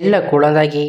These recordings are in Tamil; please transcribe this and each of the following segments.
செல்ல குழந்தையே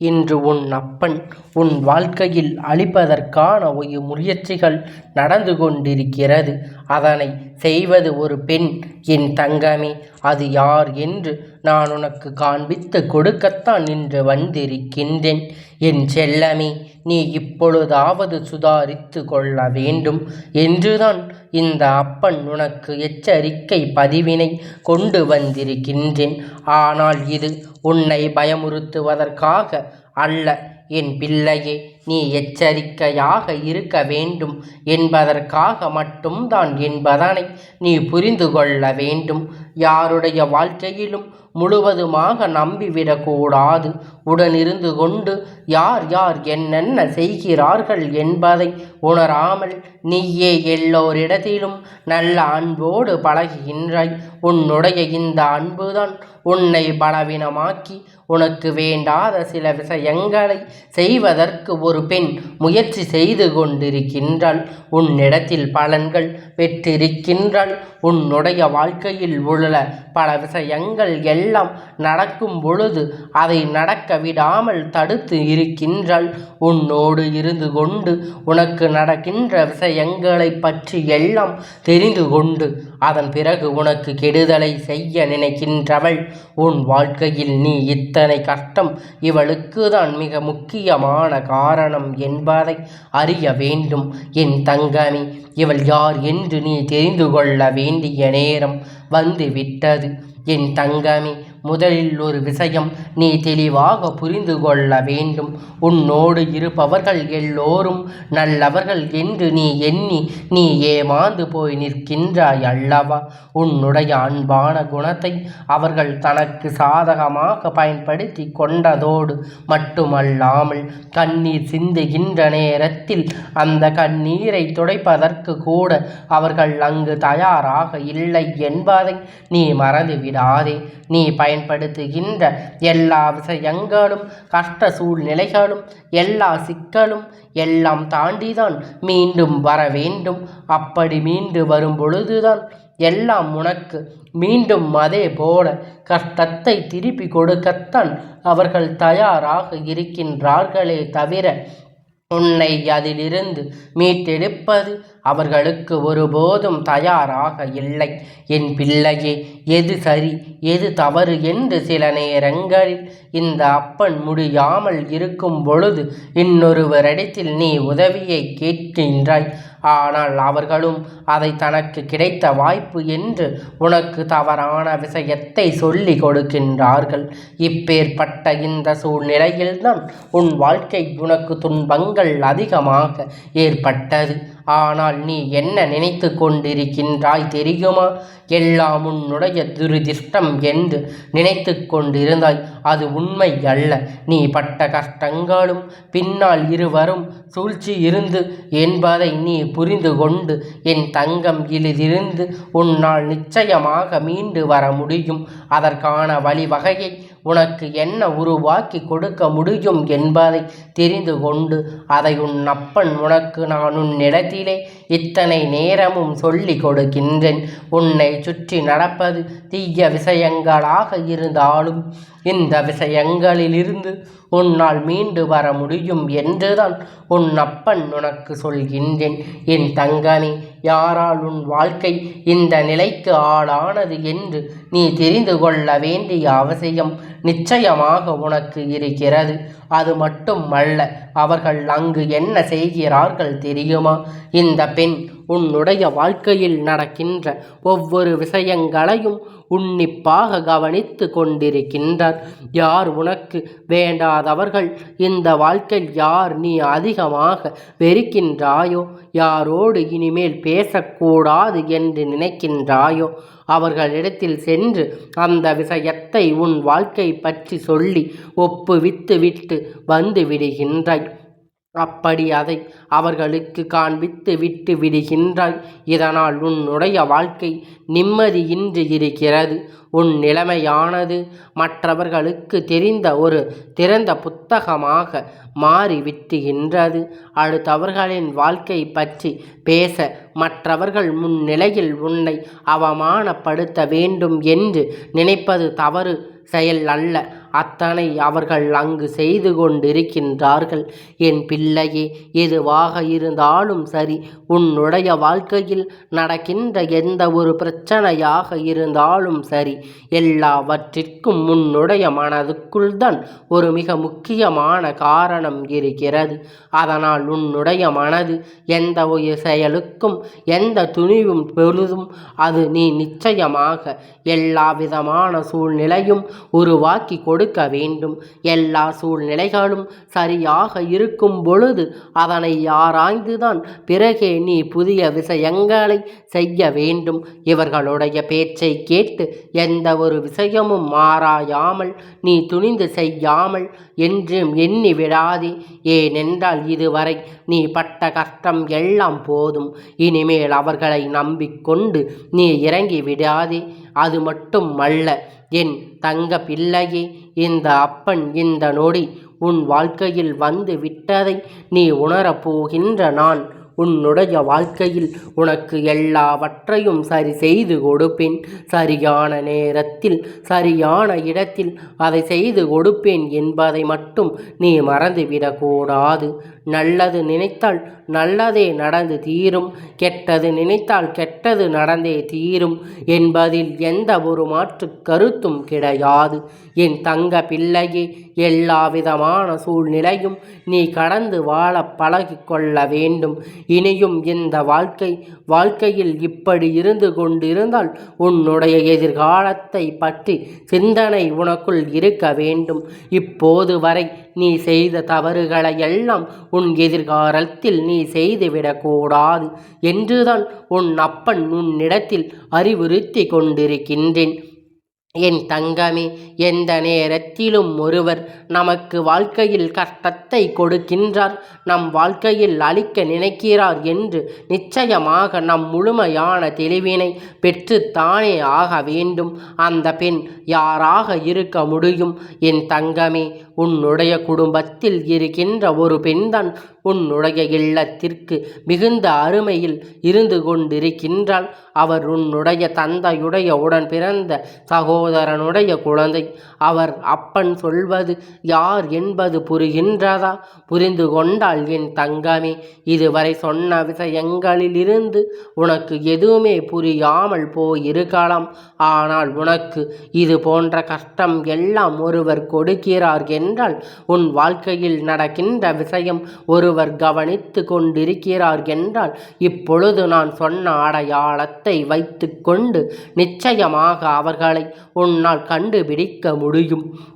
இன்று உன் அப்பன் உன் வாழ்க்கையில் அளிப்பதற்கான ஒரு முயற்சிகள் நடந்து கொண்டிருக்கிறது. அதனை செய்வது ஒரு பெண். என் தங்கமே அது யார் என்று நான் உனக்கு காண்பித்து கொடுக்கத்தான் இன்று வந்திருக்கின்றேன். என் செல்லமே நீ இப்பொழுதாவது சுதாரித்து கொள்ள வேண்டும். என்றுதான் இந்த அப்பன் உனக்கு எச்சரிக்கை பதிவினை கொண்டு வந்திருக்கின்றேன். ஆனால் இது உன்னை பயமுறுத்துவதற்காக அல்ல. என் பிள்ளையே நீ எச்சரிக்கையாக இருக்க வேண்டும். என்பதற்காக மட்டும்தான் என்பதனை நீ புரிந்து கொள்ள வேண்டும். யாருடைய வாழ்க்கையிலும் முழுவதுமாக நம்பிவிடக்கூடாது. உடனிருந்து கொண்டு யார் யார் என்னென்ன செய்கிறார்கள் என்பதை உணராமல் நீயே எல்லோரிடத்திலும் நல்ல அன்போடு பழகுகின்றாய். உன்னுடைய இந்த அன்புதான் உன்னை பலவீனமாக்கி உனக்கு வேண்டாத சில விஷயங்களை செய்வதற்கு ஒரு பெண் முயற்சி செய்து கொண்டிருக்கின்றாள். உன்னிடத்தில் பலன்கள் பெற்றிருக்கின்றாள். உன்னுடைய வாழ்க்கையில் உள்ள பல விஷயங்கள் எல்லாம் நடக்கும் பொழுது அதை நடக்க விடாமல் தடுத்து இருக்கின்றாள். உன்னோடு இருந்து கொண்டு உனக்கு நடக்கின்ற விஷயங்களை பற்றி எல்லாம் தெரிந்து கொண்டு அதன் பிறகு உனக்கு கெடுதலை செய்ய நினைக்கின்றவள். உன் வாழ்க்கையில் நீ இத்தனை கஷ்டம் இவளுக்கு தான் மிக முக்கியமான காரணம் என்பதை அறிய வேண்டும். என் தங்கமி இவள் யார் என்று நீ தெரிந்து கொள்ள வேண்டிய நேரம் வந்துவிட்டது என் தங்கமி முதலில் ஒரு விஷயம் நீ தெளிவாக புரிந்து கொள்ள வேண்டும். உன்னோடு இருப்பவர்கள் எல்லோரும் நல்லவர்கள் என்று நீ எண்ணி நீ ஏமாந்து போய் நிற்கின்றாய் அல்லவா? உன்னுடைய அன்பான குணத்தை அவர்கள் தனக்கு சாதகமாக பயன்படுத்தி கொண்டதோடு மட்டுமல்லாமல் கண்ணீர் சிந்துகின்ற நேரத்தில் அந்த கண்ணீரை துடைப்பதற்கு கூட அவர்கள் அங்கு தயாராக இல்லை என்பதை நீ மறந்துவிடாதே. நீ பயன்படுத்துகின்ற எல்லா விஷயங்களும் கஷ்ட சூழ்நிலைகளும் எல்லா சிக்கலும் எல்லாம் தாண்டிதான் மீண்டும் வர வேண்டும். அப்படி மீண்டு வரும் பொழுதுதான் எல்லாம் உனக்கு மீண்டும் அதே போல கஷ்டத்தை திருப்பி கொடுக்கத்தான் அவர்கள் தயாராக இருக்கின்றார்களே தவிர உன்னை அதிலிருந்து மீட்டெடுப்பது அவர்களுக்கு ஒருபோதும் தயாராக இல்லை. என் பிள்ளையே எது சரி எது தவறு என்று சில நேரங்களில் இந்த அப்பன் முடியாமல் இருக்கும் பொழுது இன்னொருவரிடத்தில் நீ உதவியை கேட்கின்றாய். ஆனால் அவர்களும் அதை தனக்கு கிடைத்த வாய்ப்பு என்று உனக்கு தவறான விஷயத்தை சொல்லி கொடுக்கின்றார்கள். இப்பேற்பட்ட இந்த சூழ்நிலையில்தான் உன் வாழ்க்கை உனக்கு துன்பங்கள் அதிகமாக ஏற்பட்டது. ஆனால் நீ என்ன நினைத்து கொண்டிருக்கின்றாய் தெரியுமா? எல்லாம் உன்னுடைய துரிதிஷ்டம் என்று நினைத்து கொண்டிருந்தாய். அது உண்மை அல்ல. நீ பட்ட கஷ்டங்களும் பின்னால் இருவரும் சூழ்ச்சி இருந்து என்பதை நீ புரிந்து கொண்டு என் தங்கம் இதிலிருந்து உன்னால் நிச்சயமாக மீண்டு வர முடியும். அதற்கான வழிவகையை உனக்கு என்ன உருவாக்கி கொடுக்க முடியும் என்பதை தெரிந்து கொண்டு அதை உன் அப்பன் உனக்கு நான் உன்னிடத்திலே இத்தனை நேரமும் சொல்லி கொடுக்கின்றேன். உன்னை சுற்றி நடப்பது தீய விஷயங்களாக இருந்தாலும் இந்த விஷயங்களிலிருந்து உன்னால் மீண்டு வர முடியும் என்றுதான் உன் அப்பன் உனக்கு சொல்கின்றேன். என் தங்கனே யாரால் உன் வாழ்க்கை இந்த நிலைக்கு ஆளானது என்று நீ தெரிந்து கொள்ள வேண்டிய அவசியம் நிச்சயமாக உனக்கு இருக்கிறது. அது மட்டும் அல்ல அவர்கள் அங்கு என்ன செய்கிறார்கள் தெரியுமா? இந்த பெண் உன்னுடைய வாழ்க்கையில் நடக்கின்ற ஒவ்வொரு விஷயங்களையும் உன்னிப்பாக கவனித்து கொண்டிருக்கின்றார். யார் உனக்கு வேண்டாதவர்கள்? இந்த வாழ்க்கையில் யார் நீ அதிகமாக வெறுக்கின்றாயோ? யாரோடு இனிமேல் பேசக்கூடாது என்று நினைக்கின்றாயோ? அவர்களிடத்தில் சென்று அந்த விஷயத்தை உன் வாழ்க்கை பற்றி சொல்லி ஒப்புவித்து விட்டு வந்து விடுகின்றாய். அப்படி அதை அவர்களுக்கு காண்பித்து விட்டு விடுகின்றாய். இதனால் உன்னுடைய வாழ்க்கை நிம்மதியின்றி இருக்கிறது. உன் நிலைமையானது மற்றவர்களுக்கு தெரிந்த ஒரு திறந்த புத்தகமாக மாறிவிட்டுகின்றது. அடுத்தவர்களின் வாழ்க்கை பற்றி பேச மற்றவர்கள் முன்னிலையில் உன்னை அவமானப்படுத்த வேண்டும் என்று நினைப்பது தவறு செயல் அல்ல. அத்தனை அவர்கள் அங்கு செய்து கொண்டிருக்கின்றார்கள். என் பிள்ளையே எதுவாக இருந்தாலும் சரி உன்னுடைய வாழ்க்கையில் நடக்கின்ற எந்த ஒரு பிரச்சனையாக இருந்தாலும் சரி எல்லாவற்றிற்கும் உன்னுடைய மனதுக்குள் தான் ஒரு மிக முக்கியமான காரணம் இருக்கிறது. அதனால் உன்னுடைய மனது எந்த ஒரு செயலுக்கும் எந்த துணிவும் பொழுதும் அது நீ நிச்சயமாக எல்லா விதமான சூழ்நிலையும் உருவாக்கி கொடு கொடுக்க வேண்டும். எல்லா சூழ்நிலைகளும் சரியாக இருக்கும் பொழுது அதனை ஆராய்ந்துதான் பிறகே நீ புதிய விஷயங்களை செய்ய வேண்டும். இவர்களுடைய பேச்சை கேட்டு எந்த ஒரு விஷயமும் மாறாயாமல் நீ துணிந்து செய்யாமல் என்றும் எண்ணி விடாதே. ஏனென்றால் இதுவரை நீ பட்ட கஷ்டம் எல்லாம் போதும். இனிமேல் அவர்களை நம்பிக்கொண்டு நீ இறங்கி விடாதே. அது மட்டும் அல்ல என் தங்க பிள்ளையே இந்த அப்பன் இந்த நொடி உன் வாழ்க்கையில் வந்து விட்டதை நீ உணரப் போகின்ற நான். உன்னுடைய வாழ்க்கையில் உனக்கு எல்லாவற்றையும் சரி செய்து கொடுப்பேன். சரியான நேரத்தில் சரியான இடத்தில் அதை செய்து கொடுப்பேன் என்பதை மட்டும் நீ மறந்துவிடக்கூடாது நல்லது நினைத்தால் நல்லதே நடந்து தீரும் கெட்டது நினைத்தால் கெட்டது நடந்தே தீரும் என்பதில் எந்த ஒரு மாற்று கருத்தும் கிடையாது. என் தங்க பிள்ளையே எல்லா விதமான சூழ்நிலையும் நீ கடந்து வாழ பழகி கொள்ள வேண்டும். இனியும் இந்த வாழ்க்கை வாழ்க்கையில் இப்படி இருந்து கொண்டிருந்தால் உன்னுடைய எதிர்காலத்தை பற்றி சிந்தனை உனக்குள் இருக்க வேண்டும். இப்போது வரை நீ செய்த தவறுகளை எல்லாம் உன் எதிர்காலத்தில் நீ செய்துவிடக்கூடாது என்றுதான் உன் அப்பன் உன்னிடத்தில் அறிவுறுத்தி கொண்டிருக்கின்றேன். என் தங்கமே எந்த நேரத்திலும் ஒருவர் நமக்கு வாழ்க்கையில் கஷ்டத்தை கொடுக்கின்றார் நம் வாழ்க்கையில் அளிக்க நினைக்கிறார் என்று நிச்சயமாக நம் முழுமையான தெளிவினை பெற்றுத்தானே ஆக வேண்டும். அந்த பெண் யாராக இருக்க முடியும்? என் தங்கமே உன்னுடைய குடும்பத்தில் இருக்கின்ற ஒரு பெண்தான் உன்னுடைய இல்லத்திற்கு மிகுந்த அருமையில் இருந்து கொண்டிருக்கின்றாள். அவர் உன்னுடைய தந்தையுடைய உடன் பிறந்த சகோதரனுடைய குழந்தை. அவர் அப்பன் சொல்வது யார் என்பது புரிகின்றதா? புரிந்து கொண்டால் என் தங்கமே இதுவரை சொன்ன விஷயங்களிலிருந்து உனக்கு எதுவுமே புரியாமல் போயிருக்கலாம். ஆனால் உனக்கு இது போன்ற கஷ்டம் எல்லாம் ஒருவர் கொடுக்கிறார் என்றால் உன் வாழ்க்கையில் நடக்கின்ற விஷயம் ஒருவர் கவனித்து கொண்டிருக்கிறார் என்றால் இப்பொழுது நான் சொன்ன அடையாளத்தை வைத்துக்கொண்டு நிச்சயமாக அவர்களை உன்னால் கண்டுபிடிக்க முடியும்.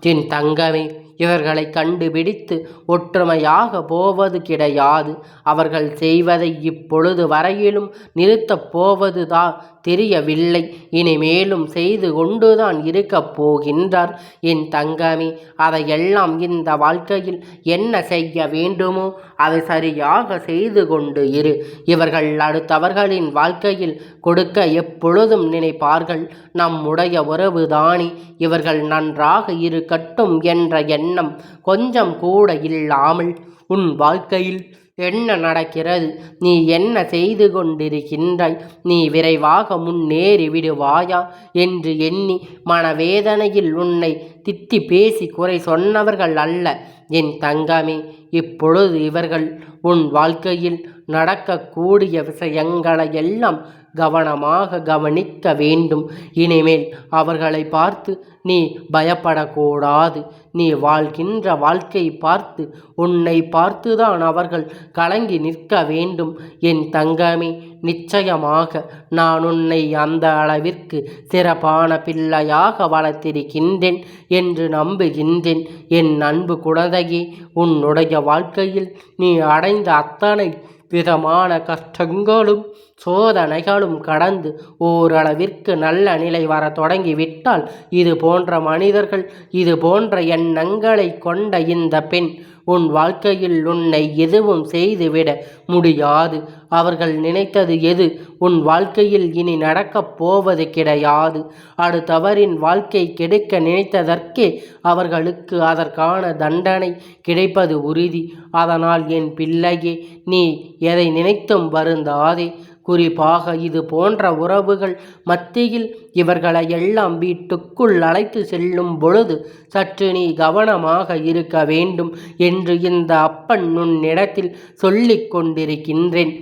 என் தங்கமே இவர்களை கண்டுபிடித்து ஒற்றுமையாக போவது கிடையாது. அவர்கள் செய்வதை இப்பொழுது வரையிலும் நிறுத்தப் போவதுதான் தெரியவில்லை. இனிமேலும் செய்து கொண்டுதான் இருக்கப் போகின்றார். என் தங்கமே அதையெல்லாம் இந்த வாழ்க்கையில் என்ன செய்ய வேண்டுமோ அதை சரியாக செய்து கொண்டு இரு. இவர்கள் அடுத்தவர்களின் வாழ்க்கையில் கொடுக்க எப்பொழுதும் நினைப்பார்கள். நம்முடைய உறவுதானே இவர்கள் நன்றாக இருக்கட்டும் என்ற எண்ணம் கொஞ்சம் கூட இல்லாமல் உன் வாழ்க்கையில் என்ன நடக்கிறது? நீ என்ன செய்து கொண்டிருக்கின்றாய்? நீ விரைவாக முன்னேறி விடுவாயா? என்று எண்ணி மனவேதனையில் உன்னை திட்டி பேசி குறை சொன்னவர்கள் அல்ல என் தங்கமே. இப்பொழுது இவர்கள் உன் வாழ்க்கையில் நடக்கக்கூடிய விஷயங்களை எல்லாம் கவனமாக கவனிக்க வேண்டும். இனிமேல் அவர்களை பார்த்து நீ பயப்படக்கூடாது. நீ வாழ்கின்ற வாழ்க்கை பார்த்து உன்னை பார்த்துதான் அவர்கள் கலங்கி நிற்க வேண்டும். என் தங்கமே நிச்சயமாக நான் உன்னை அந்த அளவிற்கு சிறப்பான பிள்ளையாக வளர்த்திருக்கின்றேன் என்று நம்புகின்றேன். என் அன்பு குழந்தையே உன்னுடைய வாழ்க்கையில் நீ அடைந்த அத்தனை விதமான கஷ்டங்களும் சோதனைகளும் கடந்து ஓரளவிற்கு நல்ல நிலை வர தொடங்கிவிட்டால் இது போன்ற மனிதர்கள் இது போன்ற எண்ணங்களை கொண்ட இந்த பெண் உன் வாழ்க்கையில் உன்னை எதுவும் செய்துவிட முடியாது. அவர்கள் நினைத்தது எது? உன் வாழ்க்கையில் இனி நடக்கப் போவது கிடையாது. அடுத்தவரின் வாழ்க்கை கெடுக்க நினைத்ததற்கே அவர்களுக்கு அதற்கான தண்டனை கிடைப்பது உறுதி. அதனால் என் பிள்ளையே நீ எதை நினைத்தும் வருந்தாதே. குறிப்பாக இது போன்ற உறவுகள் மத்தியில் இவர்களை எல்லாம் வீட்டுக்குள் அழைத்து செல்லும் பொழுது சற்று நீ கவனமாக இருக்க வேண்டும் என்று இந்த அப்பன் உன்னிடத்தில் சொல்லிக் கொண்டிருக்கின்றேன்.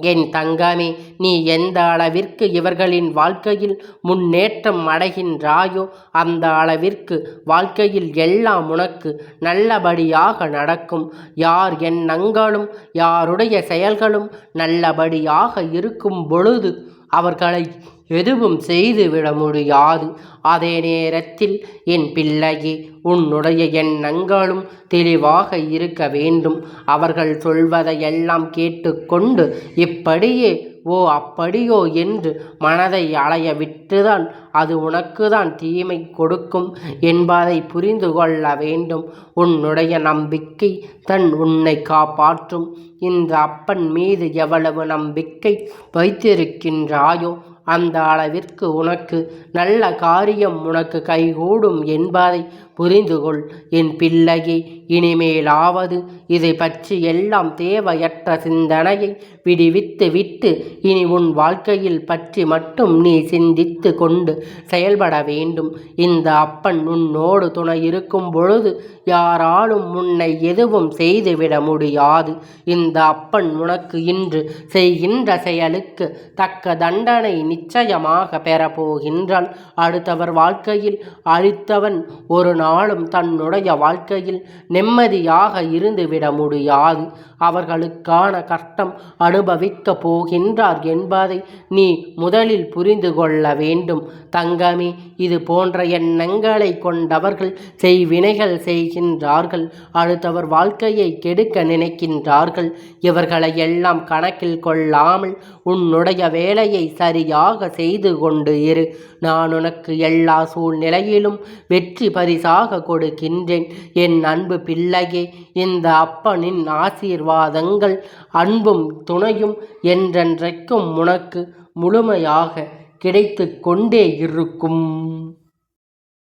என் தங்கமே நீ எந்த அளவிற்கு இவர்களின் வாழ்க்கையில் முன்னேற்றம் அடைகின்றாயோ அந்த அளவிற்கு வாழ்க்கையில் எல்லாம் உனக்கு நல்லபடியாக நடக்கும். யார் எண்ணங்களும் யாருடைய செயல்களும் நல்லபடியாக இருக்கும் பொழுது அவர்களை எதுவும் செய்துவிட முடியாது. அதே நேரத்தில் என் பிள்ளையே உன்னுடைய எண்ணங்களும் தெளிவாக இருக்க வேண்டும். அவர்கள் சொல்வதையெல்லாம் கேட்டுக்கொண்டு இப்படியே ஓ அப்படியோ என்று மனதை அலைய விட்டுதான் அது உனக்குதான் தீமை கொடுக்கும் என்பதை புரிந்து கொள்ள வேண்டும். உன்னுடைய நம்பிக்கை தன் உன்னை காப்பாற்றும். இந்த அப்பன் மீது எவ்வளவு நம்பிக்கை வைத்திருக்கின்றாயோ அந்த அளவிற்கு உனக்கு நல்ல காரியம் உனக்கு கைகூடும் என்பதை புரிந்து கொள் என் பிள்ளையே இனிமேலாவது இதை பற்றி எல்லாம் தேவையற்ற சிந்தனையை விடுவித்து விட்டு இனி உன் வாழ்க்கையில் பற்றி மட்டும் நீ சிந்தித்து கொண்டு செயல்பட வேண்டும். இந்த அப்பன் உன்னோடு துணை இருக்கும் பொழுது யாராலும் உன்னை எதுவும் செய்துவிட முடியாது. இந்த அப்பன் உனக்கு இன்று செய்கின்ற செயலுக்கு தக்க தண்டனை நிச்சயமாக பெறப்போகின்றான். அடுத்தவர் வாழ்க்கையில் அழித்தவன் ஒரு நாளும் தன்னுடைய வாழ்க்கையில் நிம்மதியாக இருந்துவிட முடியாது. அவர்களுக்கான கஷ்டம் அனுபவிக்கப் போகின்றார் என்பதை நீ முதலில் புரிந்து கொள்ள வேண்டும். தங்கமே இது போன்ற எண்ணங்களை கொண்டவர்கள் செய்வினைகள் செய்கின்றார்கள். அடுத்தவர் வாழ்க்கையை கெடுக்க நினைக்கின்றார்கள். இவர்களை எல்லாம் கணக்கில் கொள்ளாமல் உன்னுடைய வேலையை சரியாக செய்து கொண்டு இரு. நான் உனக்கு எல்லா சூழ்நிலையிலும் வெற்றி பரிசாக கொடுக்கின்றேன். என் அன்பு பிள்ளையே இந்த அப்பனின் ஆசீர்வாதங்கள் அன்பும் துணையும் என்றென்றைக்கும் உனக்கு முழுமையாக கிடைத்து கொண்டே இருக்கும்.